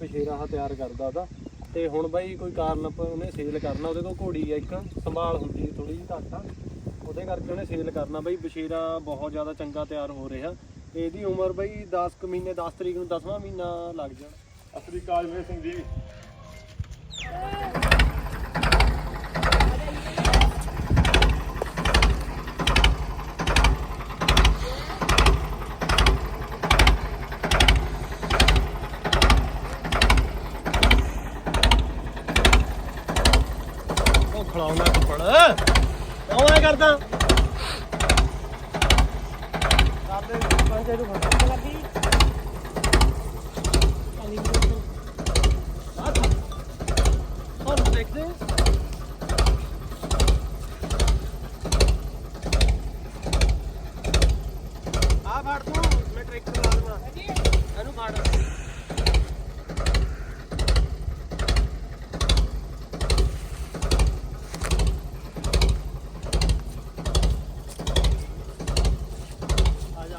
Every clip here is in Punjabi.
ਬਸ਼ੇਰਾ ਹਾ ਤਿਆਰ ਕਰਦਾ ਉਹਦਾ। ਤੇ ਹੁਣ ਬਾਈ ਕੋਈ ਕਾਰਨ ਉਹਨੇ ਸੇਲ ਕਰਨਾ, ਉਹਦੇ ਕੋਲ ਘੋੜੀ ਆ ਇੱਕ, ਸੰਭਾਲ ਹੁੰਦੀ ਥੋੜੀ ਜਿਹੀ ਘੱਟ ਆ। ਉਹਦੇ ਕਰਕੇ ਉਹਨੇ ਸੇਲ ਕਰਨਾ। ਬਾਈ ਬਸ਼ੇਰਾ ਬਹੁਤ ਜ਼ਿਆਦਾ ਚੰਗਾ ਤਿਆਰ ਹੋ ਰਿਹਾ। ਇਹਦੀ ਉਮਰ ਬਾਈ 10 ਕੁ ਮਹੀਨੇ 10 ਤਰੀਕ ਨੂੰ 10ਵਾਂ ਮਹੀਨਾ ਲੱਗ ਜਾਣਾ। ਅਸਲੀ ਕਾਜਵੇ ਸਿੰਘ ਜੀ ਉਹ ਖਲਾਉਣਾ ਕੱਪੜ ਕਿਉਂ ਐ ਕਰਦਾ। ਕਰਦੇ ਪੰਜ ਇਹਨੂੰ ਫੜ ਕਰਦੀ ਹੋਰ ਦੇਖਦੇ ਆ ਫੜ ਤੂੰ ਮੈਂ ਟਰੈਕਟਰ ਲਾ ਦਵਾਂ ਇਹਨੂੰ ਫੜ ਆ ਜਾ ਆ ਜਾ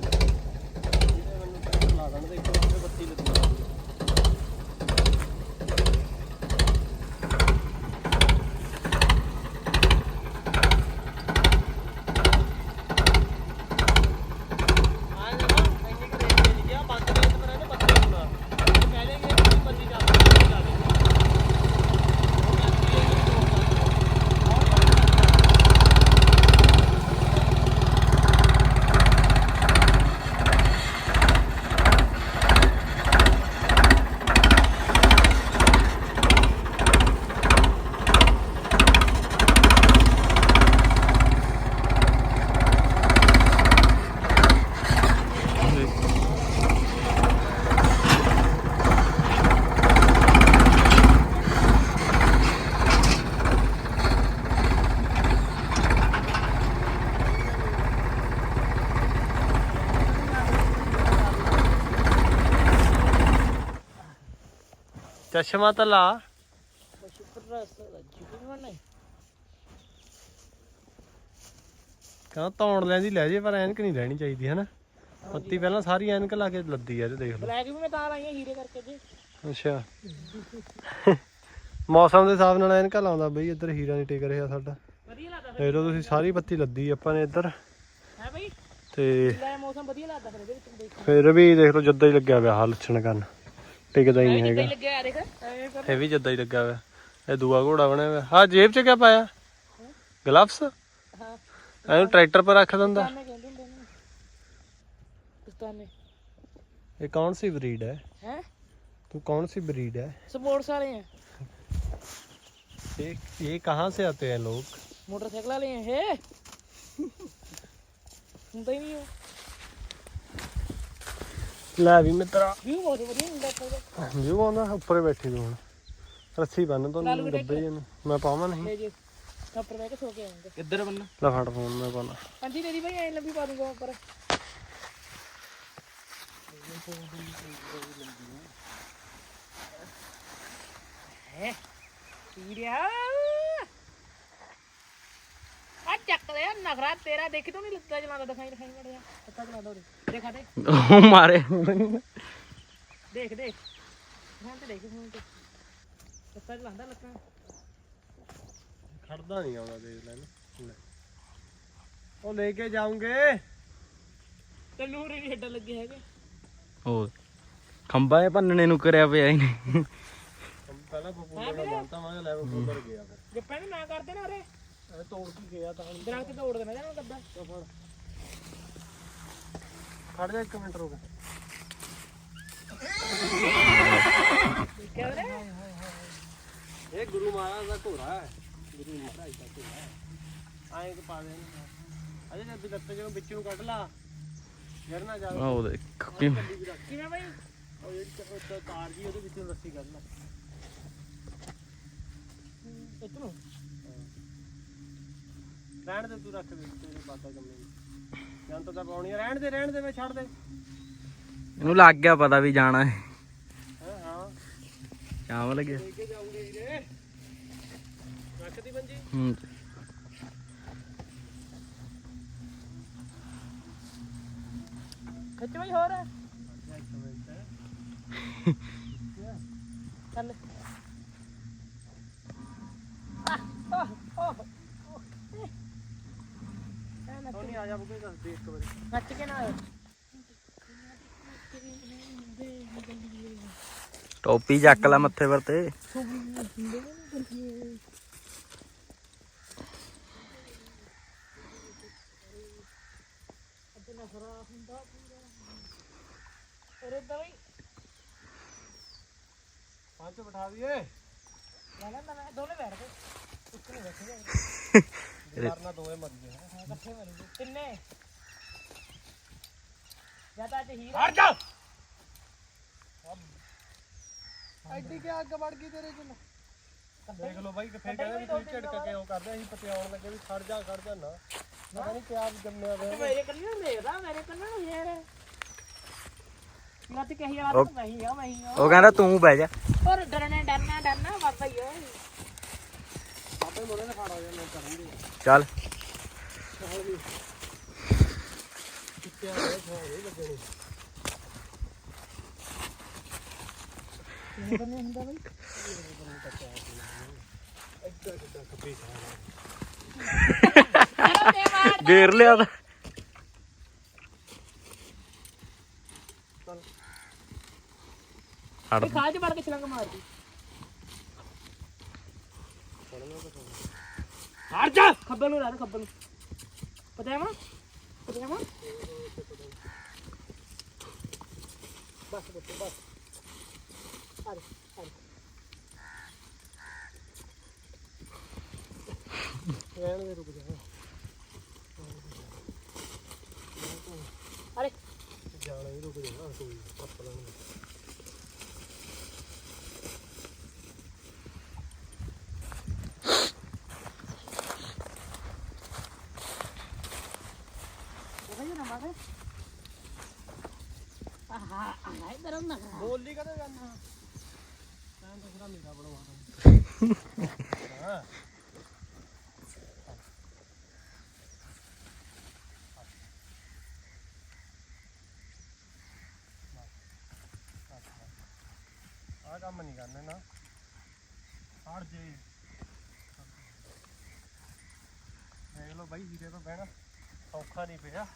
ਇਹਦੇ ਮੈਨੂੰ ਟਰੈਕਟਰ ਲਾ ਦੇਣ ਦੇ ਇੱਕ ਵਾਰ ਬੱਤੀ ਲੱਗੀ ਆ ਜਾ ਇੰਨੀ ਕੁ ਰੇਂਜ ਦੇ ਗਿਆ ਬੰਦ ਰੇਂਜ ਪਰ ਇਹਨੇ ਬੱਤੀ ਲਾਉਣਾ ਕਹਿ ਦੇਂਗੇ ਕਿ ਬੱਤੀ ਚੱਲਦੀ ਚੱਲਦੀ ਤਾਂ ਲਾ ਕਹਿੰਦਾ ਤੌਣ ਲੈਂਦੀ ਲੈ ਜੇ ਪਰ ਐਨਕ ਨਹੀਂ ਲੈਣੀ ਚਾਹੀਦੀ ਹੈ ਨਾ ਪੱਤੀ ਪਹਿਲਾਂ ਸਾਰੀ ਐਨਕ ਲਾ ਕੇ ਲੱਦੀ ਆ ਤੇ ਦੇਖ ਲਓ। ਬਲੈਕ ਵੀ ਮੈਂ ਤਾਂ ਲਾਈਆਂ ਹੀਰੇ ਕਰਕੇ ਜੀ। ਅੱਛਾ। ਮੌਸਮ ਦੇ ਹਿਸਾਬ ਨਾਲ ਐਨਕਾਂ ਲਾਉਂਦਾ ਬਈ ਇੱਧਰ ਹੀਰਾ ਨਹੀਂ ਟਿਕ ਰਿਹਾ ਸਾਡਾ। ਵਧੀਆ ਲੱਗਦਾ ਦੇਖ ਲਓ ਤੁਸੀਂ ਸਾਰੀ ਪੱਤੀ ਲੱਦੀ ਆਪਾਂ ਨੇ ਇੱਧਰ। ਹੈ ਬਈ? ਤੇ ਲੈ ਮੌਸਮ ਵਧੀਆ ਲੱਗਦਾ ਫਿਰ ਇਹਦੇ ਵਿੱਚ ਦੇਖ ਫਿਰ ਵੀ ਦੇਖ ਲਓ ਜੱਦਾ ਹੀ ਲੱਗਿਆ ਹੋਇਆ ਹਾਲ ਲੱਛਣ ਕਰਨ। ਟਿਕਦਾ ਹੀ ਨਹੀਂ ਕਿੱਦਾਂ ਹੈਗਾ ਹੀ ਲੱਗਿਆ ਆ ਦੇਖ ਐਵੇਂ ਕਰ ਇਹ ਵੀ ਜੱਦਾ ਹੀ ਲੱਗਾ ਹੋਇਆ ਇਹ ਦੂਆ ਘੋੜਾ ਬਣਿਆ ਹੋਇਆ ਹਾਂ ਜੇਬ 'ਚ ਕਿਆ ਪਾਇਆ ਗਲਵਸ ਹਾਂ ਇਹਨੂੰ ਟਰੈਕਟਰ ਪਰ ਰੱਖ ਦਿੰਦਾ ਪਸਤਾਨੇ ਕਹਿੰਦੇ ਹੁੰਦੇ ਨੇ ਪਸਤਾਨੇ ਇਹ ਕੌਣ ਸੀ ਬਰੀਡ ਹੈ ਹੈ तू कौन सी ब्रीड है ਸਪੋਰਟਸ ਵਾਲੇ ਆ ये ये कहाँ से आते हैं लोग ਮੋਟਰਸਾਈਕਲ ਵਾਲੇ ਆ ਇਹ ਹੁੰਦਾ ਹੀ ਨਹੀਂ ਉਹ ਲੈ ਵੀ ਮਿੱਤਰਾ। ਵੀਊ ਬਹੁਤ ਵਧੀਆ ਹੁੰਦਾ ਦਾ ਜਿਉ ਆਉਂਦਾ ਉੱਪਰ ਬੈਠੀ ਤੂੰ ਹੁਣ। ਰੱਸੀ ਬੰਨ ਤੁਹਾਨੂੰ ਡੱਬੇ ਨੂੰ ਮੈਂ ਪਾਵਾਂ ਨਹੀਂ। ਲੈ ਜੇ। ਉੱਪਰ ਬਹਿ ਕੇ ਸੋ ਕੇ ਆਉਂਗਾ ਕਿੱਧਰ ਬੰਨਾ ਲੈ ਫੜ ਫੋਨ ਮੈਂ ਪਾਣਾ ਹਾਂਜੀ ਤੇਰੀ ਭਾਈ ਐ ਲੰਬੀ ਪਾ ਦੂੰਗਾ ਉੱਪਰ। ਹੈ ਕੀੜਿਆ। ਆ ਚੱਕ ਲਿਆ ਨਖਰਾ ਤੇਰਾ। ਦੇਖੀ ਤੂੰ ਨਹੀਂ ਲੱਤਾ ਚਲਾਉਂਦਾ ਦਿਖਾਈ ਦਿਖਾਈ ਮੜਿਆ ਲੱਤਾ ਚਲਾਉਂਦਾ ਉਹਦੇ ਦੇਖਾ ਦੇ ਉਹ ਮਾਰੇ। ਦੇਖ ਦੇਖ। ਹਾਂ ਤੇ ਦੇਖ ਫੋਨ ਤੇ। ਲੱਤਾ ਚਲਾਉਂਦਾ ਲੱਤਾਂ। ਖੜਦਾ ਨਹੀਂ ਆਉਂਦਾ ਦੇਖ ਲੈ ਨਾ ਲੈ। ਉਹ ਲੈ ਕੇ ਜਾਉਂਗੇ ਤੈਨੂੰ ਰੀ ਏਡਾ ਲੱਗੇ ਹੈਗੇ। ਉਹ ਖੰਭਾ ਇਹ ਭੰਨਣੇ ਨੂੰ ਕਰਿਆ ਪਿਆ ਇਹਨੇ। ਪਹਿਲਾਂ ਪਪੂਲਰ ਦਾ ਬੰਨਤਾ ਮੈਂ ਲੈ ਪਪੂਲਰ ਗਿਆ ਫਿਰ। ਜੇ ਪੈਣ ਨਾ ਕਰਦੇ ਨਾ ਇਹ ਤੋੜ ਕੇ ਗਿਆ ਤਾਂ ਦਰਖਤ ਤੋੜ ਦੇਣਾ ਜਾਨਾ ਕੱਦਾ ਖੜ ਜਾ ਇੱਕ ਮਿੰਟ ਰੁਕ। ਇਹ ਗੁਰੂ ਮਹਾਰਾਜ ਦਾ ਘੋੜਾ ਹੈ। ਗੁਰੂ ਮਹਾਰਾਜ ਦਾ ਘੋੜਾ ਹੈ। ਆਏ ਕਿ ਪਾ ਦੇ। ਅਜੇ ਜਦ ਲੱਤ ਜਦੋਂ ਵਿੱਚ ਨੂੰ ਕੱਢ ਲਾ। ਯਾਰ ਨਾ ਜਾਵੇ ਉਹ ਦੇਖ ਕਿਵੇਂ ਬਾਈ? ਉਹ ਤ- ਤਾਰ ਜੀ ਉਹਦੇ ਵਿੱਚੋਂ ਰੱਸੀ ਕੱਢ ਲਾ। ਇਤਨੂੰ ਰਹਿਣ ਦੇ ਤੂੰ ਰੱਖ ਦੇ। ਤੇਰੇ ਬਾਤਾਂ ਕੰਮੇ ਜੰਤ ਤਾਂ ਪਾਉਣੀ ਆ। ਰਹਿਣ ਦੇ ਰਹਿਣ ਦੇ ਮੈਂ ਛੱਡ ਦੇ। ਇਹਨੂੰ ਲੱਗ ਗਿਆ ਪਤਾ ਵੀ ਜਾਣਾ ਹੈ। ਹਾਂ ਹਾਂ। ਸ਼ਾਮ ਲੱਗਿਆ ਲੈ ਕੇ ਜਾਊਂਗੇ ਵੀਰੇ। ਰੱਖਦੀ ਮੰਜੀ ਹੂੰ। ਖਿੱਚ ਬਈ ਹੋਰ। ਚੱਲ। ਆਹ ਆਹ ਆਹ ਸੋਨੀ ਆ ਜਾ ਬੁਕੇ ਦੱਸ ਦੇ ਇੱਕ ਵਾਰੀ। ਨੱਚ ਕੇ ਨਾ ਟੋਪੀ ਚੱਕ ਲੈ ਮੱਥੇ ਪਰ ਤੇ। ਅਰੇ ਬਈ ਪੰਜ ਬਿਠਾ ਦਈਏ। ਲੈ ਲੈ ਮੈਂ ਦੋਨੇ ਬੈਠ ਗਏ ਇੱਕ ਨਹੀਂ ਬੈਠੇ ਕਰਨਾ ਦੋਵੇਂ ਮਰ ਗਏ। ਇਕੱਠੇ ਮਰੂਗੇ ਕਿੰਨੇ ਜ਼ਿਆਦਾ ਤੇ ਹੀਰ ਹਟ ਜਾ। ਐਡੀ ਕਿ ਅੱਗ ਵੜ ਗਈ ਤੇਰੇ ਕੋਲ? ਦੇਖ ਲਓ ਬਾਈ ਕਿ ਫੇਰ ਕਹਿੰਦੇ ਵੀ ਤੁਸੀਂ ਝਟਕ ਕੇ ਉਹ ਕਰਦੇ ਅਸੀਂ ਪਤਿਆਉਣ ਲੱਗੇ ਵੀ ਖੜ ਜਾ ਖੜ ਜਾ ਨਾ। ਪਤਾ ਨਹੀਂ ਪਿਆਜ਼ ਜੰਮਿਆ ਹੋਇਆ ਮੇਰੇ ਕੰਨ ਨੂੰ ਦੇਖਦਾ ਮੇਰੇ ਕੰਨ ਨੂੰ ਯਾਰ। ਲੱਤ ਕਹੀ ਆ ਮੈਂ ਹੀ ਆ ਮੈਂ ਹੀ ਆ। ਉਹ ਕਹਿੰਦਾ ਤੂੰ ਬਹਿ ਜਾ। ਔਰ ਡਰਨਾ ਡਰਨਾ ਡਰਨਾ ਬਾਬਾ ਹੀ ਚੱਲ ਕਿੱਥੇ ਆ ਰਹੇ ਛੋੜੇ ਲੱਗਣੇ ਕਿੰਨੇ ਬੰਨੇ ਹੁੰਦਾ ਬਈ ਐਡਾ ਕਿੱਡਾ ਖੱਬੇ ਖਾਣਾ ਚਲੋ ਤੇ ਮਾਰ ਗੇਰ ਲਿਆ ਤਾਂ ਹਟ ਇਹ ਖਾਜ ਵੜ ਕੇ ਛਲੰਗ ਮਾਰਦੀ ਹਟ ਜਾ ਖੱਬੇ ਨੂੰ ਲਾ ਦੇ ਖੱਬੇ ਨੂੰ ਪਤਾ ਹੈ ਮਾ ਪਤਾ ਹੈ ਮਾ ਬਸ ਬਸ ਬਸ ਆ ਰਹਿਣ ਦੇ ਰੁਕ ਜਾ ਅਰੇ ਜਾਣਾ ਰੁਕ ਜਾ ਕੋਈ ਪੱਪ ਲਾਂਗੇ ਉਹ ਹੀ ਨਾ ਮਾਰੇ ਆਹਾ ਆਹ ਇਧਰ ਨਾ ਬੋਲੀ ਕਦੇ ਜਾਨਾ ਤਾਂ ਤਾਂ ਖੜਾ ਮੇਰਾ ਬਣਵਾ ਹਾਂ ਆ ਕੰਮ ਨਹੀਂ ਕਰਨੇ ਨਾ। ਹਟ ਜੇ। ਦੇਖ ਲਓ ਬਾਈ, ਹੀਰੇ ਤੋਂ ਬਹਿਣਾ ਔਖਾ ਨਹੀਂ ਪਿਆ।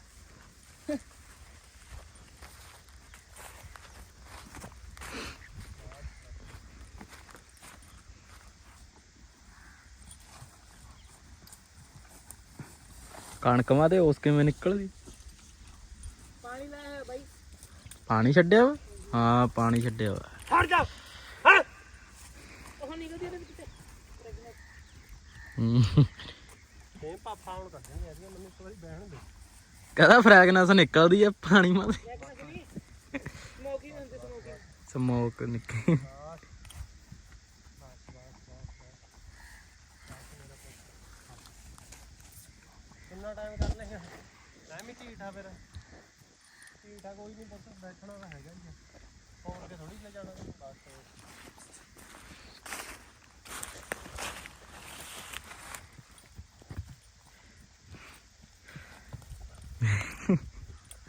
ਕਣਕਵਾਂ ਤੇ ਉਸ ਕਿਵੇਂ ਨਿਕਲਦੀ? ਪਾਣੀ ਲੈ ਬਾਈ। ਪਾਣੀ ਛੱਡਿਆ ਵਾ? ਹਾਂ ਪਾਣੀ ਛੱਡਿਆ ਵਾ। ਹਟ ਜਾ। ਹਾਂ ਉਹ ਨਿਕਲਦੀ ਇਹਦੇ ਵਿੱਚ ਤੇ। ਹੂੰ। ਇਹ ਪਾਪਾ ਹੁਣ ਕੱਢਣੀ ਆ ਮੈਨੂੰ ਇੱਕ ਵਾਰੀ ਬਹਿਣ ਦੇ। ਕਹਿੰਦਾ ਫ੍ਰੈਗਨੈਂਸ ਨਿਕਲਦੀ ਆ ਪਾਣੀ ਮਾ ਸਮੋਕ ਨਿਕਲ ਕਿੰਨਾ ਟਾਈਮ ਕਰ ਲੇਗਾ ਟਾਈਮ ਹੀ ਢੀਠਾ ਫਿਰ ਢੀਠਾ ਕੋਈ ਨਹੀਂ ਪੁੱਤ ਬੈਠਣਾ ਤਾਂ ਹੈਗਾ ਹੀ ਆ। ਹੋਰ ਕੇ ਥੋੜੀ ਲੈ ਜਾਣਾ। ਬਸ।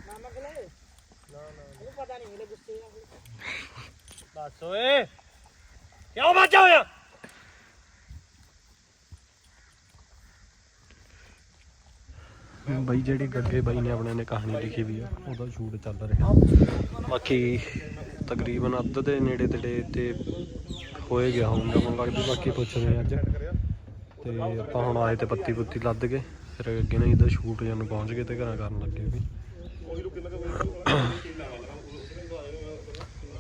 ਮਾਮਾ ਕੋਲੇ ਨਾ ਨਾ ਉਹਨੂੰ ਪਤਾ ਨਹੀਂ ਇਹਦੇ ਗੁੱਸੇ ਨਾਲ। ਬਸ ਓਏ ਕਿਉਂ ਬਾਜਾ ਹੋਇਆ ਬਾਈ ਜਿਹੜੀ ਗੱਗੇ ਬਾਈ ਨੇ ਆਪਣੇ ਨੇ ਕਹਾਣੀ ਲਿਖੀ ਵੀ ਆ, ਉਹਦਾ ਸ਼ੂਟ ਚੱਲ ਰਿਹਾ। ਬਾਕੀ ਤਕਰੀਬਨ ਅੱਧ ਦੇ ਨੇੜੇ ਤੇੜੇ ਤੇ ਹੋਏ ਗਿਆ ਹੋਊਗਾ ਮੈਨੂੰ ਲੱਗਦਾ ਬਾਕੀ ਪੁੱਛਦੇ ਅੱਜ। ਤੇ ਆਪਾਂ ਹੁਣ ਆਏ ਤੇ ਪੱਤੀ ਪੁੱਤੀ ਲੱਦ ਕੇ, ਫਿਰ ਅੱਗੇ ਨਾ ਇਹਦਾ ਸ਼ੂਟ ਜਾਨੂੰ ਪਹੁੰਚ ਗਏ ਤੇ ਘਰਾਂ ਕਰਨ ਲੱਗੇ ਵੀ।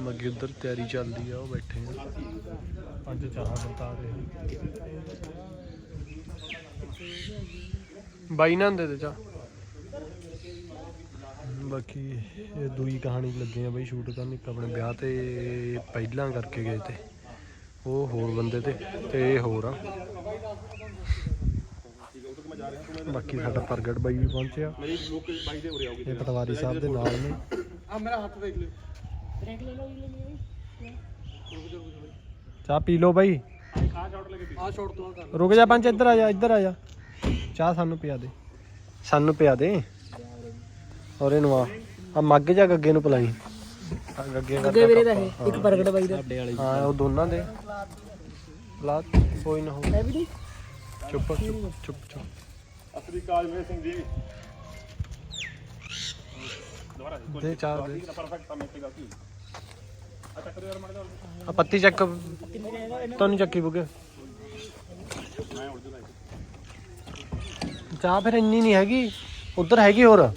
ਮੱਗੇ ਉਧਰ ਤਿਆਰੀ ਚੱਲਦੀ ਆ, ਉਹ ਬੈਠੇ ਆ। ਪੰਜ ਚਾਹ ਬਤਾ ਰਹੇ ਬਾਈ ਨਾ ਹੁੰਦੇ ਤੇ ਚਾ ਬਾਕੀ ਇਹ ਦੂਈ ਕਹਾਣੀ ਲੱਗੇ ਆ ਬਈ ਸ਼ੂਟ ਕਰਨ ਇੱਕ ਆਪਣੇ ਵਿਆਹ ਤੇ ਪਹਿਲਾਂ ਕਰਕੇ ਗਏ ਤੇ ਉਹ ਹੋਰ ਬੰਦੇ ਤੇ ਤੇ ਇਹ ਹੋਰ ਆ। ਬਾਕੀ ਸਾਡਾ ਪ੍ਰਗਟ ਬਾਈ ਵੀ ਪਹੁੰਚਿਆ। ਇਹ ਪਟਵਾਰੀ ਸਾਹਿਬ ਦੇ ਨਾਲ ਨੇ। ਬ੍ਰੇਕ ਲੈ ਲਓ ਜੀ ਲੈ ਲਈ ਚਾਹ ਪੀ ਲਓ ਬਾਈ। ਆ ਛੋੜ ਤੋਂ ਕਰ ਰੁਕ ਜਾ ਪੰਜ ਇੱਧਰ ਆ ਜਾ ਇੱਧਰ ਆ ਜਾ। ਚਾਹ ਸਾਨੂੰ ਪਿਆ ਦੇ। ਸਾਨੂੰ ਪਿਆ ਦੇ। ਔਰ ਇਹਨੂੰ ਆ। ਆ ਮੱਗ ਜਾ ਗੱਗੇ ਨੂੰ ਪਲਾਈ? ਆ ਗੱਗੇ ਅੱਗੇ ਵੀਰੇ ਦਾ ਇਹ ਇੱਕ ਪ੍ਰਗਟ ਬਾਈ ਦਾ। ਹਾਂ ਉਹ ਦੋਨਾਂ ਦੇ। ਲਾ ਕੋਈ ਨਾ ਹੋ। ਹੈ ਵੀ ਨਹੀਂ? ਚੁੱਪ ਚੁੱਪ ਚੁੱਪ ਚੁੱਪ। ਅਸਲੀ ਕਾਜਮੇ ਸਿੰਘ ਜੀ ਦੁਬਾਰਾ ਦੇ ਚਾਰ ਦੇ। ਪਰਫੈਕਟ ਸਮੇਂ ਤੇ ਗਲਤੀ ਆ ਚੱਕ ਦੇ ਯਾਰ ਮੜ ਜਾ ਆ ਪੱਤੀ ਚੱਕ। ਤੁਹਾਨੂੰ ਚੱਕੀ ਬੁਗੇ। ਮੈਂ ਚਾਹ ਫਿਰ ਇੰਨੀ ਨਹੀਂ ਹੈਗੀ। ਉਧਰ ਹੈਗੀ ਹੋਰ।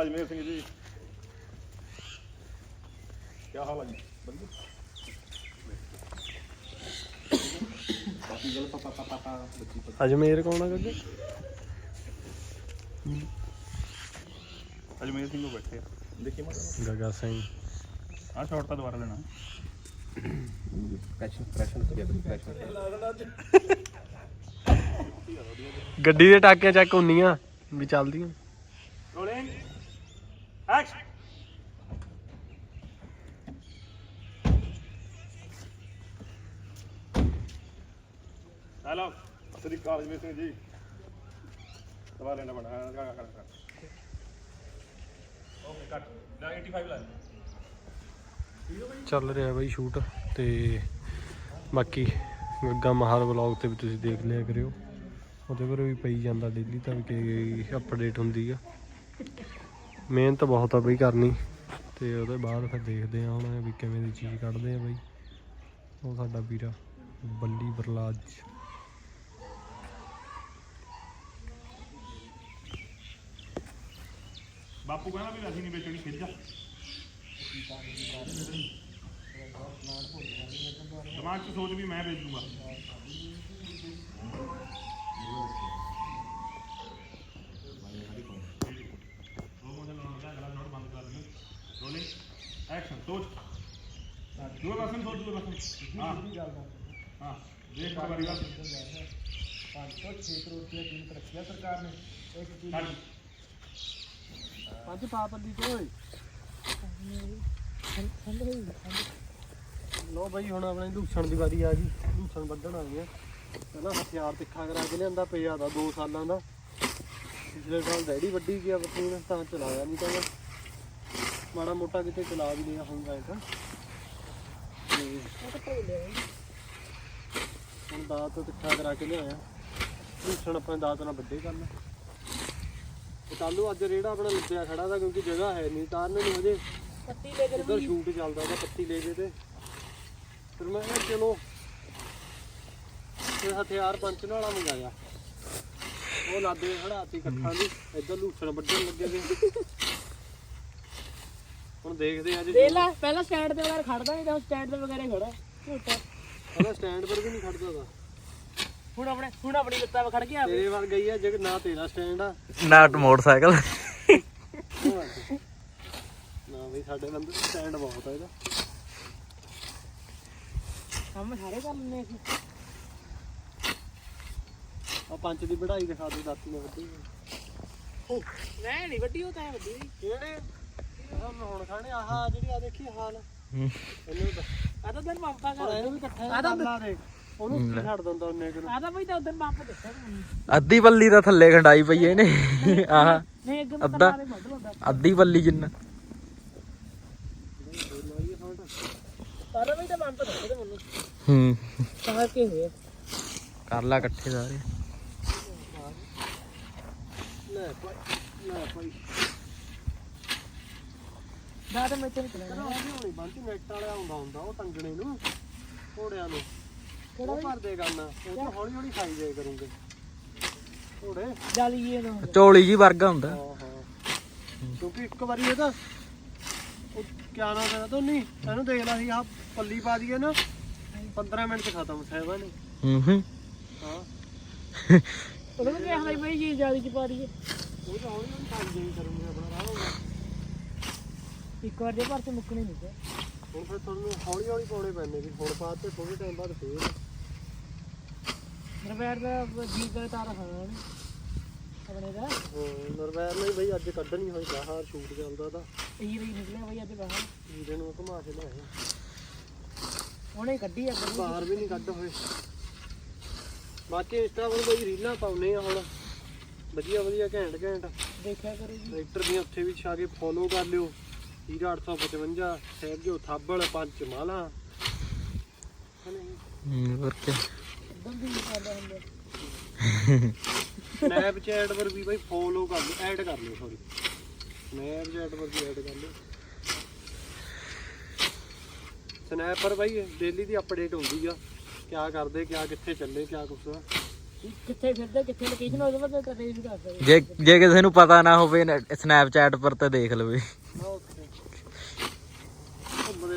ਕਾਜਮੇ ਸਿੰਘ ਜੀ। ਕੀ ਹਾਲ ਹੈ ਜੀ? ਬੰਦੀ? ਬਾਕੀ ਗੱਲ ਪਾਪਾ ਪਾਪਾ ਪਾਪਾ ਬੱਚੀ ਅਜਮੇਰ ਕੌਣ ਆ ਗੱਗੇ ਅਜਮੇਰ ਸਿੰਘ ਨੂੰ ਬੈਠੇ ਆ। ਦੇਖੀ ਮਾ ਗਗਾ ਸਿੰਘ। ਆ ਸ਼ਾਟ ਤਾਂ ਦੁਬਾਰਾ ਲੈਣਾ। ਗੱਡੀ ਦੇ ਟਾਕਿਆਂ ਚੱਕ ਹੁੰਨੀਆਂ ਵੀ ਚੱਲਦੀਆਂ। ਐਕਸ਼ਨ ਹੈਲੋ ਅਸਲੀ ਕਾਜਮੇ ਸਿੰਘ ਜੀ ਦੁਬਾਰਾ ਲੈਣਾ ਬਣਾ ਕਰ ਕਰ ਕਰ ਓਕੇ ਕੱਟ ਲੈ 85 ਲੈ ਚੱਲ ਰਿਹਾ ਬਈ ਸ਼ੂਟ ਤੇ ਬਾਕੀ ਗੱਗਾ ਮਹਾਰ ਵਲੌਗ ਤੇ ਵੀ ਤੁਸੀਂ ਦੇਖ ਲਿਆ ਕਰਿਓ। ਉਹਦੇ ਪਰ ਵੀ ਪਈ ਜਾਂਦਾ ਡੇਲੀ ਤਾਂ ਵੀ ਕਿ ਅਪਡੇਟ ਹੁੰਦੀ ਆ। ਮਿਹਨਤ ਬਹੁਤ ਆ ਬਈ ਕਰਨੀ। ਤੇ ਉਹਦੇ ਬਾਅਦ ਫਿਰ ਦੇਖਦੇ ਆ ਹੁਣ ਵੀ ਕਿਵੇਂ ਦੀ ਚੀਜ਼ ਕੱਢਦੇ ਆ ਬਈ। ਉਹ ਸਾਡਾ ਵੀਰਾ, ਬੱਲੀ ਬਰਲਾਜ। ਬਾਪੂ ਕਹਿੰਦਾ ਵੀ ਅਸੀਂ ਨਹੀਂ ਵੇਚਣੀ ਖਿੱਚ ਜਾ। ਦਿਮਾਗ 'ਚ ਸੋਚ ਵੀ ਮੈਂ ਵੇਚ ਐਕਸ਼ਨ ਸੋਚ ਦੂਏ ਪਾਸੇ ਸੋਚ ਦੂਏ ਪਾਸੇ ਹਾਂ ਹਾਂ ਦੇਖ ਵਾਰੀ ਗੱਲ ਕੱਟ ਪੰਜ ਪਾਪੰਦੀ ਚ ਓਏ। ਲੋ ਬਈ, ਹੁਣ ਆਪਣੇ ਲੂਸਣ ਦੀ ਵਾਰੀ ਆ ਗਈ। ਲੂਸਣ ਵੱਢਣ ਆ ਗਏ ਪਹਿਲਾਂ ਹਥਿਆਰ ਤਿੱਖਾ ਕਰਾ ਕੇ ਲਿਆਂਦਾ ਪਿਆ ਦਾ 2 ਸਾਲਾਂ ਦਾ। ਪਿਛਲੇ ਸਾਲ ਡੈਡੀ ਵੱਢੀ ਗਿਆ ਬਤੀਨ ਤਾਂ ਚਲਾਇਆ ਨਹੀਂ ਤਾਂ। ਮੈਂ ਮਾੜਾ ਮੋਟਾ ਕਿਤੇ ਚਲਾ ਵੀ ਲਿਆ ਹੁੰਦਾ ਇਹ ਤਾਂ। ਤੇ ਹੁਣ ਦਾਤ ਤਿੱਖਾ ਕਰਾ ਕੇ ਲਿਆਇਆ। ਲੂਸਣ ਆਪਣੇ ਦਾਤ ਨਾਲ ਵੱਡੇ ਕਰਨਾ। ਤੇ ਕੱਲ ਅੱਜ ਰੇੜਾ ਆਪਣਾ ਲੱਦਿਆ ਖੜਾ ਦਾ ਕਿਉਂਕਿ ਜਗ੍ਹਾ ਹੈ ਨਹੀਂ ਤਾਰਨ ਨੂੰ ਹਜੇ ਪੱਤੀ ਲੈ ਕੇ ਇੱਧਰ ਸ਼ੂਟ ਚੱਲਦਾ ਉਹਦਾ ਪੱਤੀ ਲੈ ਜੇ ਤੇ। ਫਿਰ ਮੈਂ ਕਿਹਾ ਚਲੋ ਤੇ ਹਥਿਆਰ ਪੰਚ ਨਾਲਾ ਮੰਗਾਇਆ। ਉਹ ਲਾਦੇ ਖੜਾਤੀ ਇਕੱਠਾਂ ਦੀ ਇੱਧਰ ਲੂਸਣ ਵੱਢਣ ਲੱਗੇ ਨੇ। ਹੁਣ ਦੇਖਦੇ ਆ ਜੇ ਦੇ ਲੈ ਪਹਿਲਾਂ ਸਟੈਂਡ ਤੇ ਵਗੈਰ ਖੜਦਾ ਨਹੀਂ ਤਾਂ ਸਟੈਂਡ ਤੇ ਵਗੈਰ ਹੀ। ਖੜਾ ਝੂਟਾ ਉਹਦਾ ਸਟੈਂਡ ਪਰ ਵੀ ਨਹੀਂ ਖੜਦਾ ਦਾ ਹੁਣ ਆਪਣੇ ਹੁਣ ਆਪਣੀ ਲੱਤਾਂ 'ਤੇ ਖੜ ਗਿਆ ਤੇਰੇ ਵੱਲ ਗਈ ਆ ਜਗ ਨਾ ਤੇਰਾ ਸਟੈਂਡ ਆ। Not motorcycle. ਨਾ ਬਈ ਸਾਡੇ ਬੰਦੇ ਸਟੈਂਡ ਬਹੁਤ ਆ ਇਹਦਾ। ਕੰਮ ਸਾਰੇ ਕਰ ਲੈਂਦੇ ਅਸੀਂ। ਆ ਪੰਚ ਦੀ ਵਢਾਈ ਦਿਖਾ ਦੇ ਦਾਤੀ ਨੇ ਵੱਢੀ ਉਹ ਮੈਂ ਨਹੀਂ ਵੱਡੀ ਉਹ ਤਾਂ ਵੱਡੀ। ਕਿਹੜੇ? ਆਹ ਮੈਂ ਹੁਣ ਖਾਣੇ ਆਹ ਜਿਹੜੀ ਆ ਦੇਖੀ ਹਾਲ। ਇਹਨੂੰ ਤਾਂ ਆ ਤਾਂ ਦਿਨ ਮਾਪਾ ਪਰ ਕਰ ਇਹਨੂੰ ਵੀ ਇਕੱਠਾ ਆਹ ਤਾਂ ਕਰ ਲਾ ਦੇ ਉਹਨੂੰ ਕੀ ਛੱਡ ਦਿੰਦਾ ਉਹਨੇ ਕਿ ਆ ਤਾਂ ਬਈ ਤਾਂ ਉਦੋਂ ਮਾਪਾ ਦੱਸਿਆ ਮੈਨੂੰ ਅੱਧੀ ਬੱਲੀ ਦਾ ਥੱਲੇ ਖੰਡਾਈ ਪਈ ਇਹਨੇ। ਆਹ। ਨਹੀਂ ਅੱਗੇ ਅੱਧਾ। ਤਾਂ ਲੰਦਾ ਅੱਧੀ। ਬੱਲੀ ਜਿੰਨਾ। ਤਾਂ ਬਈ ਤਾਂ ਮਾਪਾ ਦੱਸਿਆ ਮੈਨੂੰ। ਹੂੰ। ਤਾਂ ਕੀ ਹੋਇਆ। ਕਰ ਲਾ ਇਕੱਠੇ ਸਾਰੇ। ਲੈ ਭਾਈ ਲੈ ਭਾਈ। ਦਾ ਤਾਂ ਮੈਂ ਤੈਨੂੰ ਕਹਿੰਦਾ ਉਹ ਵੀ ਹੋਣੀ ਬੰਟੀ ਨੈਟ ਵਾਲਾ ਆਉਂਦਾ ਹੁੰਦਾ ਉਹ ਟੰਗਣੇ ਨੂੰ ਘੋੜਿਆਂ ਨੂੰ। ਉਹ ਭਰਦੇ ਕਰਨਾ ਉਹ ਤਾਂ ਹੌਲੀ ਹੌਲੀ ਖਾਈ ਜਾਏ ਕਰੂੰਗੇ। ਘੋੜੇ? ਜਾਲੀਏ ਨਾ ਚੋਲੀ ਜੀ ਵਰਗਾ ਹੁੰਦਾ। ਹਾਂ ਹਾਂ। ਕਿਉਂਕਿ ਇੱਕ ਵਾਰੀ ਇਹ ਤਾਂ ਉਹ ਕਿਆ ਨਾਮ ਕਹਿੰਦਾ ਤੂੰ ਨਹੀਂ ਇਹਨੂੰ ਦੇਖ ਲਾ ਸੀ ਆਹ ਪੱਲੀ ਪਾ ਦਈਏ ਨਾ 15 ਮਿੰਟ ਚ ਖਤਮ ਸਹਿਬਾ ਨੇ ਹੂੰ ਹੂੰ। ਹਾਂ। ਉਹਦੇ ਵਿੱਚ ਕਿਹਾ ਬਈ ਜੀ ਜ਼ਿਆਦਾ ਚ ਪਾ ਦਈਏ। ਉਹ ਤਾਂ ਹੌਲੀ ਹੌਲੀ ਪਾਈ ਜਾਈ ਕਰੂੰਗੇ ਆਪਣਾ ਰਾਹ ਹੋਊਗਾ ਇੱਕ ਵਾਰ ਜੇ ਭਰ ਤੇ ਮੁੱਕਣੇ ਨਹੀਂ ਤੇ। ਹੁਣ ਫਿਰ ਤੁਹਾਨੂੰ ਹੌਲੀ ਹੌਲੀ ਪਾਉਣੇ ਪੈਣੇ ਵੀ ਹੁਣ ਬਾਅਦ ਤੇ ਥੋੜੇ ਟਾਈਮ ਬਾਅਦ ਫੇਰ। ਰਵੈਰ ਦਾ ਜੀ ਦਾ ਤਾਰਾ ਉਹਨੇ। ਆਪਣੇ ਦਾ। ਹਾਂ ਨਰਵੈਰ ਨਹੀਂ ਬਈ ਅੱਜ ਕੱਢਣੀ ਹੋਈ ਬਾਹਰ ਸ਼ੂਟ ਚੱਲਦਾ ਤਾਂ। ਇਹੀ ਰਹੀ ਨਿਕਲਿਆ ਬਈ ਅੱਜ ਬਾਹਰ। ਵੀਰੇ ਨੂੰ ਘੁਮਾ ਕੇ ਲਿਆਏ ਉਹਨੇ ਕੱਢੀ ਆ ਬਾਹਰ ਵੀ ਨਹੀਂ ਕੱਢ ਹੋਏ। ਬਾਕੀ ਇੰਸਟਾ ਪਰ ਕੋਈ ਰੀਲਾਂ ਪਾਉਨੇ ਆ ਹੁਣ। ਵਧੀਆ ਵਧੀਆ ਘੈਂਟ ਘੈਂਟ ਦੇਖਿਆ ਕਰੋ ਜੀ। ਟਰੈਕਟਰ ਦੀਆਂ ਉੱਥੇ ਵੀ ਛਾ ਕੇ ਫੋਲੋ ਕਰ ਲਿਓ। ਹੀਰਾ 855 ਸਹਿਬ ਜੋ ਥਾਬਲ ਪੰਚ ਮਾਲਾ ਹੋਰ ਕੀ? ਇਦਾਂ ਵੀ ਕਰਦਾ ਹੁੰਦਾ ਸਨੈਪਚੈਟ ਪਰ ਵੀ ਬਈ ਫੋਲੋ ਕਰ ਲਿਓ ਐਡ ਕਰ ਲਿਓ ਸੌਰੀ ਸਨੈਪਚੈਟ ਪਰ ਵੀ ਐਡ ਕਰ ਲਿਓ। ਸਨੈਪ ਪਰ ਬਈ ਡੇਲੀ ਦੀ ਅਪਡੇਟ ਹੁੰਦੀ ਆ ਕਿਆ ਕਰਦੇ ਕਿਆ ਕਿੱਥੇ ਚੱਲੇ ਕਿਆ ਕੁਛ ਆ। ਕਿੱਥੇ ਫਿਰਦਾ ਕਿੱਥੇ ਲੋਕੇਸ਼ਨ ਉਹਦੇ ਬਾਰੇ ਤਾਂ ਰੇਜ ਕਰ ਸਕਦੇ। ਜੇ ਜੇ ਕਿਸੇ ਨੂੰ ਪਤਾ ਨਾ ਹੋਵੇ ਸਨੈਪਚੈਟ ਪਰ ਤੇ ਦੇਖ ਲਵੇ।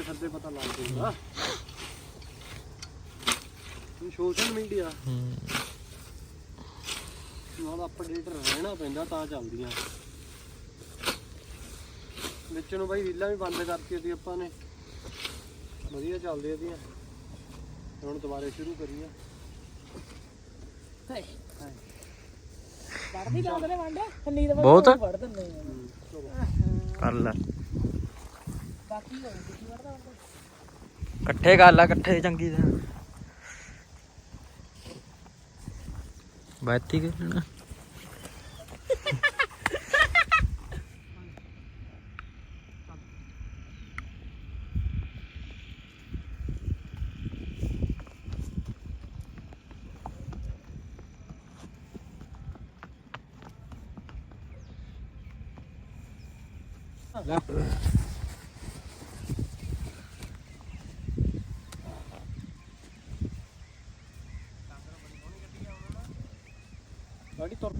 ਫਿਰਦੇ ਪਤਾ ਲੱਗ ਜਾਂਦਾ ਸੋਸ਼ਲ ਮੀਡੀਆ ਨਾਲ ਅਪਡੇਟ ਰਹਿਣਾ ਪੈਂਦਾ ਤਾਂ ਚੱਲਦੀਆਂ। ਵਿੱਚ ਨੂੰ ਬਾਈ ਰੀਲਾਂ ਵੀ ਬੰਦ ਕਰਤੀ ਸੀ ਆਪਾਂ ਨੇ। ਵਧੀਆ ਚੱਲਦੀਆਂ ਦੀਆਂ ਹੁਣ ਦੁਬਾਰੇ ਸ਼ੁਰੂ ਕਰੀਏ। ਹਾਏ। ਪੜਦੀ ਲਾਉਂਦੇ ਨੇ ਵੰਡੇ? ਖੰਨੀ ਦਾ ਬਹੁਤ? ਕਰ ਲੈ। ਬਾਕੀ ਹੋਰ ਕੀ ਪੜਦਾ ਹੁੰਦਾ ਇਕੱਠੇ ਗੱਲ ਲੈ ਇਕੱਠੇ ਚੰਗੀ ਤਰ੍ਹਾਂ। ਬਾਤੀ ਕਰਨਾ ਗਾੜੀ ਤੁਰ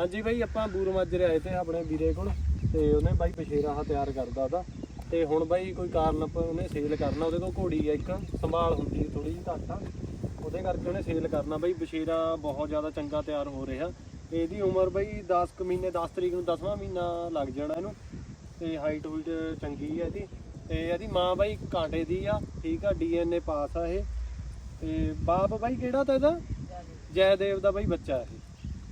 ਹਾਂਜੀ ਬਾਈ, ਆਪਾਂ ਬੂਰ ਮਾਜਰੇ ਆਏ ਤੇ ਆਪਣੇ ਵੀਰੇ ਕੋਲ ਤੇ ਉਹਨੇ ਬਾਈ ਬਸ਼ੇਰਾ ਹਾ ਤਿਆਰ ਕਰਦਾ ਉਹਦਾ। ਤੇ ਹੁਣ ਬਾਈ ਕੋਈ ਕਾਰਨ ਆਪਾਂ ਉਹਨੇ ਸੇਲ ਕਰਨਾ, ਉਹਦੇ ਕੋਲ ਘੋੜੀ ਆ ਇੱਕ, ਸੰਭਾਲ ਹੁੰਦੀ ਥੋੜੀ ਜਿਹੀ ਘੱਟ ਆ। ਉਹਦੇ ਕਰਕੇ ਉਹਨੇ ਸੇਲ ਕਰਨਾ। ਬਾਈ ਬਸ਼ੇਰਾ ਬਹੁਤ ਜ਼ਿਆਦਾ ਚੰਗਾ ਤਿਆਰ ਹੋ ਰਿਹਾ। ਇਹਦੀ ਉਮਰ ਬਾਈ 10 ਕੁ ਮਹੀਨੇ 10 ਤਰੀਕ ਨੂੰ 10ਵਾਂ ਮਹੀਨਾ ਲੱਗ ਜਾਣਾ ਇਹਨੂੰ। ਤੇ ਹਾਈਟ ਹੂਟ ਚੰਗੀ ਹੈ ਇਹਦੀ। ਤੇ ਇਹਦੀ ਮਾਂ ਬਾਈ ਕਾਂਟੇ ਦੀ ਆ, ਠੀਕ ਆ ਡੀਐਨਏ ਪਾਸ ਆ ਇਹ। ਤੇ ਬਾਪ ਬਾਈ ਕਿਹੜਾ ਤਾਂ ਇਹਦਾ? ਜੈਦੇਵ ਦਾ ਬਾਈ ਬੱਚਾ ਇਹ।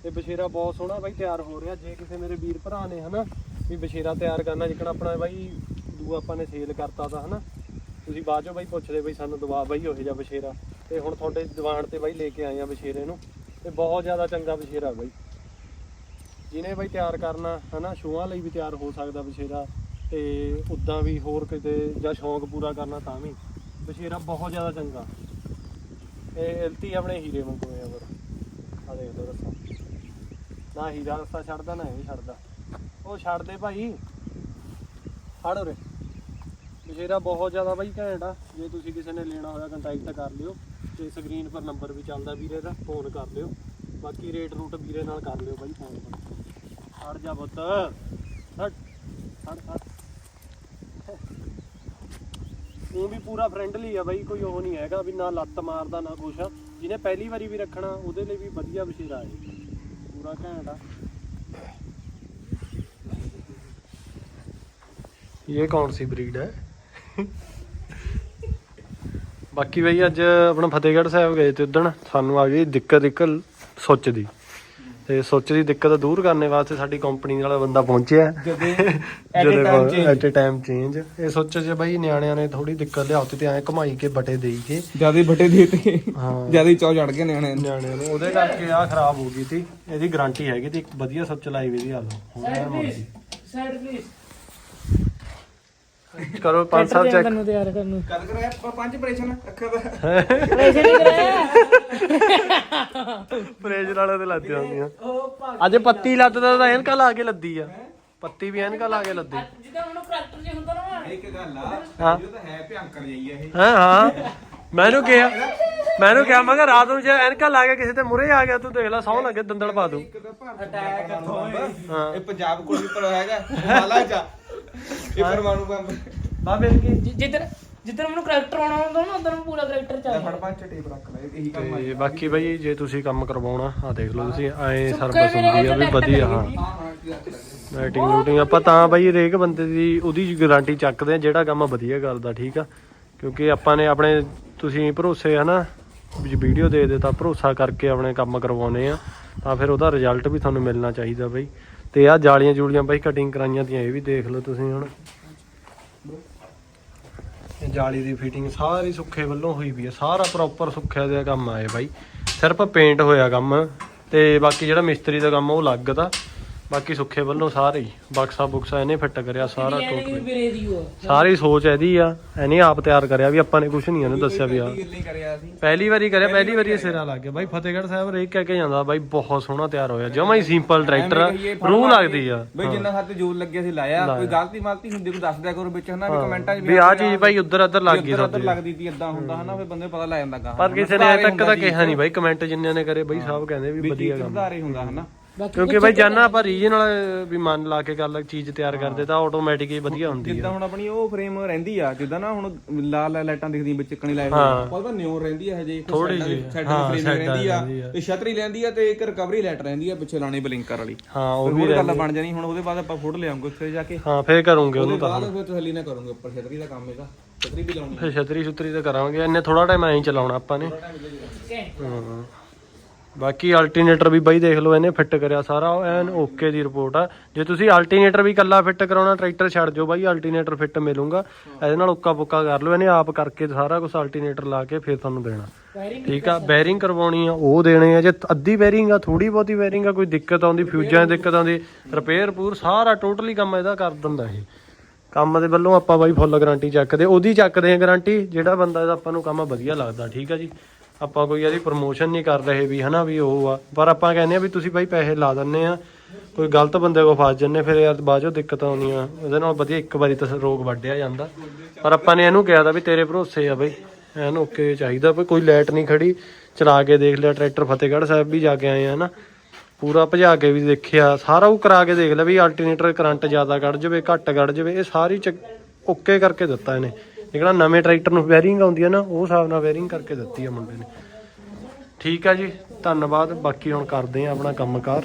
ਤੇ ਬਸ਼ੇਰਾ ਬਹੁਤ ਸੋਹਣਾ ਬਾਈ ਤਿਆਰ ਹੋ ਰਿਹਾ। ਜੇ ਕਿਸੇ ਮੇਰੇ ਵੀਰ ਭਰਾ ਨੇ ਹਨਾ ਵੀ ਬਸ਼ੇਰਾ ਤਿਆਰ ਕਰਨਾ, ਜਿੱਕਣ ਆਪਣਾ ਬਾਈ ਦੂ ਆਪਾਂ ਨੇ ਸੇਲ ਕਰਤਾ ਤਾਂ ਹਨਾ। ਤੁਸੀਂ ਬਾਅਦ ਚੋਂ ਬਾਈ ਪੁੱਛਦੇ ਬਈ ਸਾਨੂੰ ਦਵਾ ਬਾਈ ਉਹੋ ਜਿਹਾ ਬਸ਼ੇਰਾ ਤੇ ਹੁਣ ਤੁਹਾਡੇ ਦੀਵਾਨ ਤੇ ਬਾਈ ਲੈ ਕੇ ਆਏ ਆ ਬਸ਼ੇਰੇ ਨੂੰ। ਤੇ ਬਹੁਤ ਜ਼ਿਆਦਾ ਚੰਗਾ ਬਸ਼ੇਰਾ ਬਾਈ। ਜਿਹਨੇ ਬਾਈ ਤਿਆਰ ਕਰਨਾ ਹਨਾ, ਸ਼ੋਆਂ ਲਈ ਵੀ ਤਿਆਰ ਹੋ ਸਕਦਾ ਬਸ਼ੇਰਾ ਤੇ ਉਦਾਂ ਵੀ ਹੋਰ ਕਿਤੇ ਜਾਂ ਸ਼ੌਂਕ ਪੂਰਾ ਕਰਨਾ ਤਾਂ ਵੀ। ਬਸ਼ੇਰਾ ਬਹੁਤ ਜ਼ਿਆਦਾ ਚੰਗਾ। ਇਹ ਇਲਤੀ ਆਪਣੇ ਹੀਰੇ ਵਾਂਗੂ ਹੈ ਪਰ ਆ ਦੇਖ ਲਓ ਰਸਾ ਨਾ ਹੀਰਾ ਰਸਤਾ ਛੱਡਦਾ, ਨਾ ਇਹ ਛੱਡਦਾ। ਉਹ ਛੱਡ ਦੇ ਭਾਈ। ਫੜ ਉਰੇ। ਬਸ਼ੇਰਾ ਬਹੁਤ ਜ਼ਿਆਦਾ ਬਾਈ ਘੈਂਟ ਆ। ਜੇ ਤੁਸੀਂ ਕਿਸੇ ਨੇ ਲੈਣਾ ਹੋਇਆ ਕੰਟੈਕਟ ਕਰ ਲਿਓ। ਤੇ ਸਕਰੀਨ ਪਰ ਨੰਬਰ ਵੀ ਚੱਲਦਾ ਵੀਰੇ ਦਾ ਫੋਨ ਕਰ ਲਿਓ। ਬਾਕੀ ਰੇਟ ਰੂਟ ਵੀਰੇ ਨਾਲ ਕਰ ਲਿਓ ਬਾਈ ਫੋਨ ਪਰ। ਹਟ ਜਾ ਪੁੱਤ। ਹਟ ਹਟ ਹਟ ਉਹ ਵੀ ਪੂਰਾ ਫ੍ਰੈਂਡਲੀ ਆ ਬਾਈ, ਕੋਈ ਉਹ ਨਹੀਂ ਹੈਗਾ ਵੀ ਨਾ ਲੱਤ ਮਾਰਦਾ, ਨਾ ਕੁਛ। ਆ ਜਿਹਨੇ ਪਹਿਲੀ ਵਾਰੀ ਵੀ ਰੱਖਣਾ, ਉਹਦੇ ਲਈ ਵੀ ਵਧੀਆ ਬਸ਼ੀਰਾ ਹੈ ਪੂਰਾ ਘੈਂਟ ਆ। ਇਹ ਕੌਣ ਸੀ ਬਰੀਡ ਹੈ? ਬਾਕੀ ਬਈ ਅੱਜ ਆਪਣਾ ਫਤਿਹਗੜ੍ਹ ਸਾਹਿਬ ਗਏ ਤੇ ਉਦਣ ਸਾਨੂੰ ਆ ਗਈ ਦਿੱਕਤ ਇੱਕ ਸੁੱਚ ਦੀ। ਤੇ ਸੁੱਚ ਦੀ ਦਿੱਕਤ ਦੂਰ ਕਰਨੇ ਵਾਸਤੇ ਸਾਡੀ ਕੰਪਨੀ ਵਾਲਾ ਬੰਦਾ ਪਹੁੰਚਿਆ। ਜਦੋਂ ਐਟ ਅ ਟਾਈਮ ਚੇਂਜ ਇਹ ਸੁੱਚ 'ਚ ਬਈ ਨਿਆਣਿਆਂ ਨੇ ਥੋੜੀ ਦਿੱਕਤ ਲਿਆਉਤੀ ਤੇ ਐਂ ਘਮਾਈ ਕੇ ਬਟੇ ਦੇਈ ਕੇ। ਜ਼ਿਆਦਾ ਵੱਡੇ ਦੇਤੇ ਹਾਂ। ਜ਼ਿਆਦਾ ਚੌ ਚੜ ਗਏ ਨਿਆਣੇ ਨਿਆਣਿਆਂ ਨੂੰ। ਉਹਦੇ ਕਰਕੇ ਆ ਖਰਾਬ ਹੋ ਗਈ ਸੀ। ਇਹਦੀ ਗਾਰੰਟੀ ਹੈਗੀ ਤੇ ਇੱਕ ਵਧੀਆ ਸੁੱਚ ਲਾਈ ਵੀ ਦੀ ਹਾਲ ਹੁਣ ਐਂ ਹੋ ਗਈ। ਸਾਈਡ ਪਲੀਜ਼ ਕਰੋ ਪੰਜ ਸਾਹਿਬ ਚੈੱਕ ਤੈਨੂੰ ਤਿਆਰ ਕਰਨ ਨੂੰ। ਕਰ ਕਰਾਇਆ ਪ- ਪੰਜ ਆਪਰੇਸ਼ਨ ਅੱਖਾਂ ਦਾ ਪੈਸੇ ਨਹੀਂ ਕਰਾਇਆ। ਪ੍ਰੇਜ ਵਾਲੇ ਤੇ ਲੱਦੀ ਹੁੰਦੀਆਂ ਅੱਜ ਪੱਤੀ ਲੱਦਦਾ ਤਾਂ ਐਨਕਾ ਲਾ ਕੇ ਲੱਦੀ ਆ। ਪੱਤੀ ਵੀ ਐਨਕਾ ਲਾ ਕੇ ਲੱਦੀ। ਜਿੱਦਾਂ ਉਹਨੂੰ ਕਰੈਕਟਰ ਜੇ ਹੁੰਦਾ ਨਾ ਇੱਕ ਗੱਲ ਆ। ਹਾਂ। ਇਹ ਤਾਂ ਹੈ ਭਿਆੰਕਰ ਜਾਈ ਇਹ। ਹਾਂ ਹਾਂ। ਮੈਨੂੰ ਕਿਹਾ ਮੈਨੂੰ ਕਿਹਾ ਮੈਂ ਕਿਹਾ ਰਾਤ ਨੂੰ ਜੇ ਐਨਕਾ ਲਾ ਕੇ ਕਿਸੇ ਤੇ ਮੁਰੇ ਆ ਗਿਆ ਤੂੰ ਦੇਖ ਲੈ ਸੌਣ ਲੱਗੇ ਦੰਦਲ ਪਾ ਦੂੰ। ਇੱਕ ਤਾਂ ਭਾਰਤ ਅਟੈਕ ਹਾਂ। ਇਹ ਪੰਜਾਬ ਕੋਲ ਵੀ ਪਰ ਹੈਗਾ ਹਿਮਾਲਾ ਜਾ ਇਹ ਪਰਮਾਣੂ ਬੰਬ ਬਾ ਮਿਲ ਗਈ ਜਿ- ਜਿੱਧਰ ਜਿੱਦਣ ਮੈਨੂੰ ਕਰੈਕਟਰ ਆਉਣਾ ਹੁੰਦਾ ਨਾ ਉਦੋਂ ਪੂਰਾ ਕਰੈਕਟਰ ਲੈ ਚਾਹੀਦਾ ਫੜ ਪੰਜ ਟੇਪ ਰੱਖ ਲੈ ਇਹੀ ਕੰਮ ਆ ਤੇ ਬਾਕੀ ਬਾਈ ਜੇ ਤੁਸੀਂ ਕੰਮ ਕਰਵਾਉਣਾ ਆ ਦੇਖ ਲਓ ਤੁਸੀਂ ਐ ਸੁੱਕੇ ਸਰਵਿਸ ਹੁੰਦੀ ਆ ਵੀ ਵਿੱਚ ਵਧੀਆ ਹਾਂ। ਹਾਂ। ਹਾਂ ਕੀ ਰੱਖ ਲੈ ਲਾਈਟਿੰਗ ਲੂਟਿੰਗ ਆਪਾਂ ਤਾਂ ਬਾਈ ਹਰੇਕ ਬੰਦੇ ਦੀ ਉਹਦੀ ਗਾਰੰਟੀ ਚੱਕਦੇ ਆ ਜਿਹੜਾ ਕੰਮ ਵਧੀਆ ਕਰਦਾ ਠੀਕ ਆ। ਕਿਉਂਕਿ ਆਪਾਂ ਨੇ ਆਪਣੇ ਤੁਸੀਂ ਭਰੋਸੇ ਹਨਾ ਵੀ ਵੀਡੀਓ ਦੇ ਦੇ ਤਾਂ ਭਰੋਸਾ ਕਰਕੇ ਆਪਣੇ ਕੰਮ ਕਰਵਾਉਨੇ ਆ ਤਾਂ ਫਿਰ ਉਹਦਾ ਰਿਜ਼ਲਟ ਵੀ ਤੁਹਾਨੂੰ ਮਿਲਣਾ ਚਾਹੀਦਾ ਬਾਈ। ਤੇ ਆ ਜਾਲੀਆਂ ਜੂਲੀਆਂ ਬਾਈ ਕਟਿੰਗ ਕਰਾਈਆਂ ਦੀਆਂ, ਇਹ ਵੀ ਦੇਖ ਲਓ ਤੁਸੀਂ ਹੁਣ। ਇਹ ਜਾਲੀ ਦੀ ਫਿਟਿੰਗ ਸਾਰੀ ਸੁੱਖੇ ਵੱਲੋਂ ਹੋਈ ਵੀ ਹੈ ਸਾਰਾ ਪ੍ਰੋਪਰ ਸੁੱਖਿਆ ਦਾ ਕੰਮ ਆਏ ਬਾਈ। ਸਿਰਫ ਪੇਂਟ ਹੋਇਆ ਕੰਮ ਤੇ ਬਾਕੀ ਜਿਹੜਾ ਮਿਸਤਰੀ ਦਾ ਕੰਮ ਉਹ ਅਲੱਗ ਦਾ। ਬਾਕੀ ਸੁੱਖੇ ਵੱਲੋਂ ਸਾਰੇ ਹੀ। ਬਕਸਾ ਬੁਕਸਾ ਇਹਨੇ ਫਿੱਟ ਕਰਿਆ ਸਾਰਾ ਟੋਟਲ ਸਾਰੀ ਸੋਚ ਇਹਦੀ ਆ ਇਹਨੇ ਆਪ ਤਿਆਰ ਕਰਿਆ ਵੀ ਆਪਾਂ ਨੇ ਕੁਝ ਨਹੀਂ ਇਹਨੂੰ ਦੱਸਿਆ ਵੀ ਆ ਪਹਿਲੀ ਵਾਰੀ ਕਰਿਆ ਪਹਿਲੀ ਵਾਰੀ ਇਹ ਸਿਰਾ ਲੱਗ ਗਿਆ। ਬਾਈ ਫਤਿਹਗੜ੍ਹ ਸਾਹਿਬ ਰੇਕ ਕਹਿ ਕੇ ਜਾਂਦਾ ਬਾਈ ਬਹੁਤ ਸੋਹਣਾ ਤਿਆਰ ਹੋਇਆ। ਜਮਾ ਹੀ ਸਿੰਪਲ ਟਰੈਕਟਰ ਆ ਰੂਹ ਲੱਗਦੀ ਆ। ਬਈ ਜਿੰਨਾ ਹੱਥ ਜੋਰ ਲੱਗਿਆ ਸੀ ਲਾਇਆ। ਕੋਈ ਗਲਤੀ ਮਾਲਤੀ ਹੁੰਦੀ ਕੋਈ ਦੱਸ ਦਿਆ ਕਰੋ ਵਿੱਚ ਹਨਾ ਵੀ ਕਮੈਂਟਾਂ 'ਚ ਵੀ ਆ ਚੀਜ਼ ਬਾਈ ਉੱਧਰ ਉੱਧਰ ਲੱਗ ਗਈ ਸਾਡੇ। ਉੱਧਰ ਲੱਗਦੀ ਸੀ ਇਦਾਂ ਹੁੰਦਾ ਹਨਾ ਫਿਰ ਬੰਦੇ ਪਤਾ ਲੱਗ ਜਾਂਦਾ ਗਾ। ਪਰ ਕਿਸੇ ਨੇ ਅਜੇ ਤੱਕ ਤਾਂ ਕਿਹਾ ਨਹੀਂ ਬਾਈ ਕਮੈਂਟ ਜਿੰਨਿਆਂ ਨੇ ਕਰੇ ਬਾਈ ਸਾਹਿਬ ਕਹਿੰਦੇ ਵੀ ਵਧੀਆ ਕੰਮ ਸੁਧਾਰੇ ਹੁੰਦਾ ਹਨਾ। ਕਿਉਂਕਿ ਬਾਈ ਜਾਨਾ ਆਪਾਂ ਰੀਜਨਲ ਵੀ ਮਨ ਲਾ ਕੇ ਗੱਲ ਚੀਜ਼ ਤਿਆਰ ਕਰਦੇ ਤਾਂ ਆਟੋਮੈਟਿਕ ਹੀ ਵਧੀਆ ਹੁੰਦੀ ਜਿੱਦਾਂ ਆ ਹੁਣ ਆਪਣੀ ਉਹ ਫਰੇਮ ਰਹਿੰਦੀ ਆ ਜਿੱਦਾਂ ਨਾ ਹੁਣ ਲਾਲ ਲਾਲ ਲਾਈਟਾਂ ਦਿਖਦੀਆਂ ਵਿੱਚ ਚੱਕਣੀ ਲਾਈਟ। ਉਹਦਾ ਨਿਉਰ ਰਹਿੰਦੀ ਆ ਹਜੇ ਥੋੜ੍ਹੀ ਜਿਹੀ। ਸਾਈਡ ਹਾਂ, ਫਰੇਮ ਸਾਈਡਾਂ ਰਹਿੰਦੀ ਆ। ਰਹਿੰਦੀ ਆ। ਤੇ ਛਤਰੀ ਰਹਿੰਦੀ ਆ ਤੇ ਇੱਕ ਰਿਕਵਰੀ ਲਾਈਟ ਰਹਿੰਦੀ ਆ ਪਿੱਛੇ ਲਾਣੀ ਬਲਿੰਕਰ ਵਾਲੀ। ਹਾਂ ਉਹ ਵੀ ਗੱਲ ਬਣ ਜਾਣੀ ਹੁਣ ਉਹਦੇ ਬਾਅਦ ਆਪਾਂ ਫੋਟੋ ਲਿਆਉਂਗੇ ਉੱਥੇ ਜਾ ਕੇ। ਹਾਂ ਫੇਰ ਕਰੂੰਗੇ ਉਹਨੂੰ ਤਾਂ। ਬਾਅਦ ਫਿਰ ਤਸੱਲੀ ਨਾ ਕਰੂੰਗੇ ਉੱਪਰ ਛਤਰੀ ਦਾ ਕੰਮ ਇਹਦਾ। ਛਤਰੀ ਵੀ ਲਾਉਣੀ ਫੇਰ ਛਤਰੀ ਛੁਤਰੀ ਤੇ ਕਰਾਂਗੇ ਇੰਨੇ ਥੋੜਾ ਟਾਈਮ ਐਂ ਹੀ ਚਲਾਉਣਾ ਆਪਾਂ ਨੇ। ਹਾਂ। ਬਾਕੀ ਅਲਟਰਨੇਟਰ ਵੀ ਬਾਈ ਦੇਖ ਲਓ ਇਹਨੇ ਫਿੱਟ ਕਰਿਆ ਸਾਰਾ ਐਨ ਓਕੇ ਦੀ ਰਿਪੋਰਟ ਆ। ਜੇ ਤੁਸੀਂ ਅਲਟਰਨੇਟਰ ਵੀ ਕੱਲਾ ਫਿੱਟ ਕਰਾਉਣਾ ਟਰੈਕਟਰ ਛੱਡ ਜਾਓ ਬਾਈ ਅਲਟਰਨੇਟਰ ਫਿੱਟ ਮਿਲੂਗਾ। ਇਹਦੇ ਨਾਲ ਉੱਕਾ ਪੁੱਕਾ ਕਰ ਲਓ ਇਹਨੇ ਆਪ ਕਰਕੇ ਸਾਰਾ ਕੁਝ ਅਲਟਰਨੇਟਰ ਲਾ ਕੇ ਫਿਰ ਤੁਹਾਨੂੰ ਦੇਣਾ। ਠੀਕ ਆ ਬੈਰਿੰਗ ਕਰਵਾਉਣੀ ਆ ਉਹ ਦੇਣੇ ਆ। ਜੇ ਅੱਧੀ ਬੈਰਿੰਗ ਆ ਥੋੜੀ ਬਹੁਤੀ ਬੈਰਿੰਗ ਆ ਕੋਈ ਦਿੱਕਤ ਆਉਂਦੀ ਫਿਊਜ਼ਾਂ ਦੀ ਦਿੱਕਤ ਆਉਂਦੀ ਰਿਪੇਅਰ ਪੂਰ ਸਾਰਾ ਟੋਟਲੀ ਕੰਮ ਇਹਦਾ ਕਰ ਦਿੰਦਾ ਇਹ। ਕੰਮ ਦੇ ਵੱਲੋਂ ਆਪਾਂ ਬਾਈ ਫੁੱਲ ਗਾਰੰਟੀ ਚੱਕਦੇ ਉਹਦੀ ਚੱਕਦੇ ਆ ਗਾਰੰਟੀ ਜਿਹੜਾ ਬੰਦਾ ਇਹਦਾ ਆਪਾਂ ਨੂੰ ਕੰਮ ਵਧੀਆ ਲੱਗਦਾ ਠੀਕ ਆ ਜੀ। ਆਪਾਂ ਕੋਈ ਇਹਦੀ ਪ੍ਰੋਮੋਸ਼ਨ ਨਹੀਂ ਕਰ ਰਹੇ ਵੀ ਹਨਾ ਵੀ ਉਹ ਆ। ਪਰ ਆਪਾਂ ਕਹਿੰਦੇ ਆ ਵੀ ਤੁਸੀਂ ਬਾਈ ਪੈਸੇ ਲਾ ਦਿੰਨੇ ਆ। ਕੋਈ ਗਲਤ ਬੰਦੇ ਕੋ ਫਸ ਜੰਨੇ ਫਿਰ ਯਾਰ ਬਾਅਦ ਚੋਂ ਦਿੱਕਤ ਆਉਂਦੀਆਂ। ਉਹਦੇ ਨਾਲ ਵਧੀਆ ਇੱਕ ਵਾਰੀ ਤਾਂ ਰੋਗ ਵੱਢਿਆ ਜਾਂਦਾ। ਪਰ ਆਪਾਂ ਨੇ ਇਹਨੂੰ ਕਿਹਾ ਤਾਂ ਵੀ ਤੇਰੇ ਭਰੋਸੇ ਆ ਬਈ, ਐਨ ਓਕੇ ਚਾਹੀਦਾ। ਵੀ ਕੋਈ ਲਾਈਟ ਨਹੀਂ ਖੜੀ, ਚਲਾ ਕੇ ਦੇਖ ਲਿਆ, ਟਰੈਕਟਰ ਫਤਿਹਗੜ੍ਹ ਸਾਹਿਬ ਵੀ ਜਾ ਕੇ ਆਏ ਆ ਨਾ ਪੂਰਾ ਭਜਾ ਕੇ ਵੀ ਦੇਖਿਆ, ਸਾਰਾ ਉਹ ਕਰਾ ਕੇ ਦੇਖ ਲਿਆ ਵੀ ਅਲਟਰਨੇਟਰ ਕਰੰਟ ਜ਼ਿਆਦਾ ਕੱਢ ਜਾਵੇ, ਘੱਟ ਕੱਢ ਜਾਵੇ, ਇਹ ਸਾਰੀ ਓਕੇ ਕਰਕੇ ਦਿੱਤਾ ਇਹਨੇ। ਜਿਹੜਾ ਨਵੇਂ ਟਰੈਕਟਰ ਨੂੰ ਵੈਰਿੰਗ ਆਉਂਦੀ ਹੈ ਨਾ, ਉਹ ਹਿਸਾਬ ਨਾਲ ਵੈਰਿੰਗ ਕਰਕੇ ਦਿੱਤੀ ਆ ਮੁੰਡੇ ਨੇ। ਠੀਕ ਆ ਜੀ, ਧੰਨਵਾਦ। ਬਾਕੀ ਹੁਣ ਕਰਦੇ ਆ ਆਪਣਾ ਕੰਮਕਾਰ।